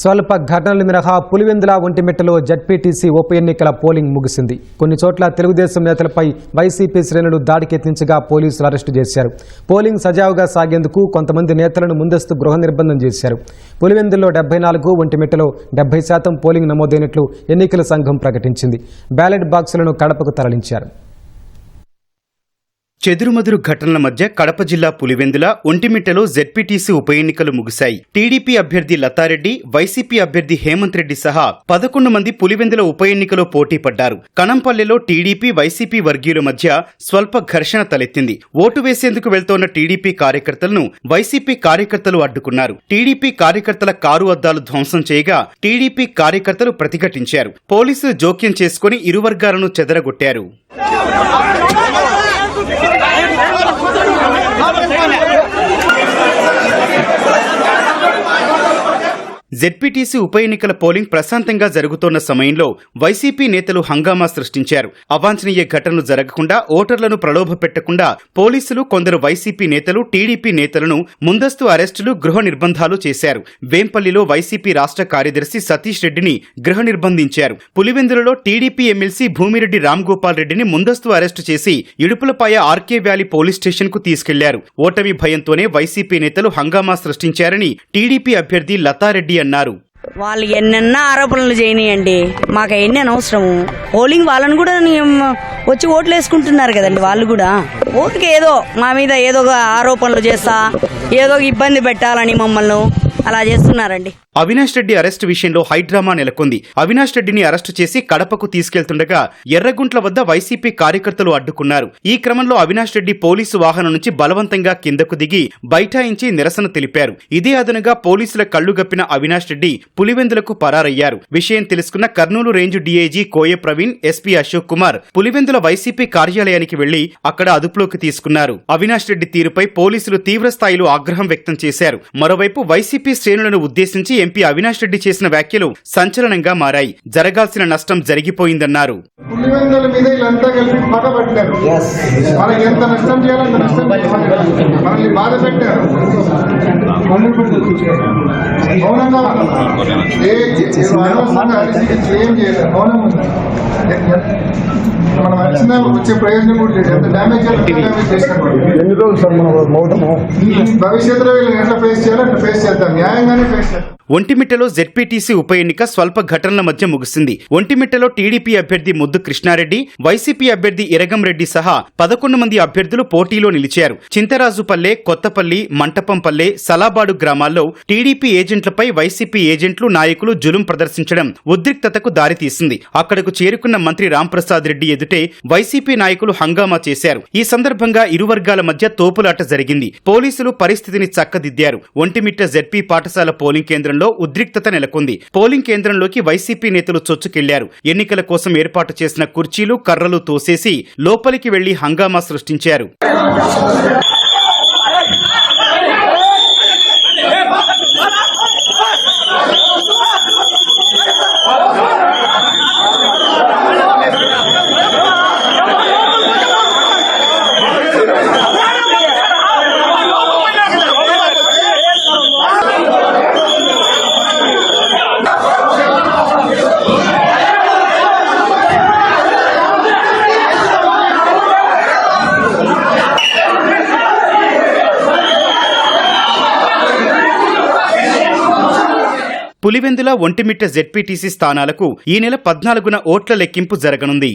స్వల్ప ఘటనలు మినహా పులివెందుల ఒంటిమిట్టలో జడ్పీటీసీ ఉప ఎన్నికల పోలింగ్ ముగిసింది. కొన్ని చోట్ల తెలుగుదేశం నేతలపై వైసీపీ శ్రేణులు దాడికెత్తించగా పోలీసులు అరెస్టు చేశారు. పోలింగ్ సజావుగా సాగేందుకు కొంతమంది నేతలను ముందస్తు గృహ నిర్బంధం చేశారు. పులివెందుల్లో డెబ్బై నాలుగు ఒంటిమిట్టలో డెబ్బై శాతం పోలింగ్ నమోదైనట్లు ఎన్నికల సంఘం ప్రకటించింది. బ్యాలెట్ బాక్సులను కడపకు తరలించారు. చెదురుమదురు ఘటనల మధ్య కడప జిల్లా పులివెందుల ఒంటిమిట్టలో జెడ్పీటీసీ ఉప ఎన్నికలు ముగిశాయి. టీడీపీ అభ్యర్థి లతారెడ్డి వైసీపీ అభ్యర్థి హేమంత్ రెడ్డి సహా పదకొండు మంది పులివెందుల ఉప ఎన్నికలో పోటీ పడ్డారు. కనంపల్లెలో టీడీపీ వైసీపీ వర్గీయుల మధ్య స్వల్ప ఘర్షణ తలెత్తింది. ఓటు వేసేందుకు వెళ్తోన్న టీడీపీ కార్యకర్తలను వైసీపీ కార్యకర్తలు అడ్డుకున్నారు. టీడీపీ కార్యకర్తల కారు అద్దాలు ధ్వంసం చేయగా టీడీపీ కార్యకర్తలు ప్రతిఘటించారు. పోలీసులు జోక్యం చేసుకుని ఇరు వర్గాలను చెదరగొట్టారు. జెడ్పీటీసీ ఉప ఎన్నికల పోలింగ్ ప్రశాంతంగా జరుగుతోన్న సమయంలో వైసీపీ నేతలు హంగామా సృష్టించారు. అవాంఛనీయ ఘటనలు జరగకుండా ఓటర్లను ప్రలోభ పెట్టకుండా పోలీసులు కొందరు వైసీపీ నేతలు టీడీపీ నేతలను ముందస్తు అరెస్టులు గృహ నిర్బంధాలు చేశారు. వేంపల్లిలో వైసీపీ రాష్ట్ర కార్యదర్శి సతీష్ రెడ్డిని గృహ నిర్బంధించారు. పులివెందులలో టీడీపీ ఎమ్మెల్సీ భూమిరెడ్డి రామ్ గోపాల్ రెడ్డిని ముందస్తు అరెస్టు చేసి ఇడుపులపాయ ఆర్కే వ్యాలీ పోలీస్ స్టేషన్కు తీసుకెళ్ళారు. ఓటమి భయంతోనే వైసీపీ నేతలు హంగామా సృష్టించారని టీడీపీ అభ్యర్థి లతారెడ్డి అన్నారు. వాళ్ళు ఎన్నెన్న ఆరోపణలు చేయనియండి. మాకు ఎన్ని అనవసరము. పోలింగ్ వాళ్ళని కూడా వచ్చి ఓట్లు వేసుకుంటున్నారు కదండి వాళ్ళు కూడా. ఊరికి ఏదో మా మీద ఏదో ఒక ఆరోపణలు చేస్తా ఏదో ఇబ్బంది పెట్టాలని మమ్మల్ని అలా చేస్తున్నారండి. అవినాష్ రెడ్డి అరెస్ట్ విషయంలో హైడ్రామా నెలకొంది. అవినాష్ రెడ్డిని అరెస్టు చేసి కడపకు తీసుకెళ్తుండగా ఎర్రగుంట్ల వద్ద వైసీపీ కార్యకర్తలు అడ్డుకున్నారు. ఈ క్రమంలో అవినాష్ రెడ్డి పోలీసు వాహనం నుంచి బలవంతంగా కిందకు దిగి బైఠాయించి నిరసన తెలిపారు. ఇదే అదనుగా పోలీసుల కళ్ళు గప్పిన అవినాష్ రెడ్డి పులివెందులకు పరారయ్యారు. విషయం తెలుసుకున్న Kurnool range DIG Koya Praveen SP Ashok Kumar Pulivendula YCP కార్యాలయానికి వెళ్ళి అక్కడ అదుపులోకి తీసుకున్నారు. అవినాష్ రెడ్డి తీరుపై పోలీసులు తీవ్ర స్థాయిలో ఆగ్రహం వ్యక్తం చేశారు. మరోవైపు వైసీపీ శ్రేణులను ఉద్దేశించి ఎంపీ అవినాష్ రెడ్డి చేసిన వ్యాఖ్యలు సంచలనంగా మారాయి జరగాల్సిన నష్టం జరిగిపోయిందన్నారు మౌనంగా మౌనం వచ్చిన వచ్చే ప్రయోజనం కూడా లేదు. డ్యామేజ్. ఎన్ని రోజులు సార్ మన మౌటము భవిష్యత్తులో వీళ్ళని ఎట్లా ఫేస్ చేయాలో అట్లా ఫేస్ చేద్దాం. న్యాయంగానే ఫేస్ చేద్దాం. ఒంటిమిట్టలో జెడ్పీటీసీ ఉప ఎన్నిక స్వల్ప ఘటనల మధ్య ముగిసింది. ఒంటిమిట్టలో టీడీపీ అభ్యర్థి ముద్దు కృష్ణారెడ్డి వైసీపీ అభ్యర్థి ఇరగం రెడ్డి సహా పదకొండు మంది అభ్యర్థులు పోటీలో నిలిచారు. చింతరాజుపల్లె కొత్తపల్లి మంటపంపల్లె సలాబాడు గ్రామాల్లో టీడీపీ ఏజెంట్లపై వైసీపీ ఏజెంట్లు నాయకులు జులుం ప్రదర్శించడం ఉద్రిక్తతకు దారితీసింది. అక్కడకు చేరుకున్న మంత్రి రాంప్రసాద్ రెడ్డి ఎదుటే వైసీపీ నాయకులు హంగామా చేశారు. ఈ సందర్భంగా ఇరు వర్గాల మధ్య తోపులాట జరిగింది. పోలీసులు పరిస్థితిని చక్కదిద్దారు. ఒంటిమిట్ట జెడ్పీ పాఠశాల పోలింగ్ కేంద్రంలో ఉద్రిక్తత నెలకొంది. పోలింగ్ కేంద్రంలోకి వైసీపీ నేతలు చొచ్చుకెళ్ళారు. ఎన్నికల కోసం ఏర్పాటు చేసిన కుర్చీలు కర్రలు తోసేసి లోపలికి వెళ్ళి హంగామా సృష్టించారు. పులివెందుల ఒంటిమిట్ట జెడ్పీటీసీ స్థానాలకు ఈ నెల పద్నాలుగున ఓట్ల లెక్కింపు జరగనుంది.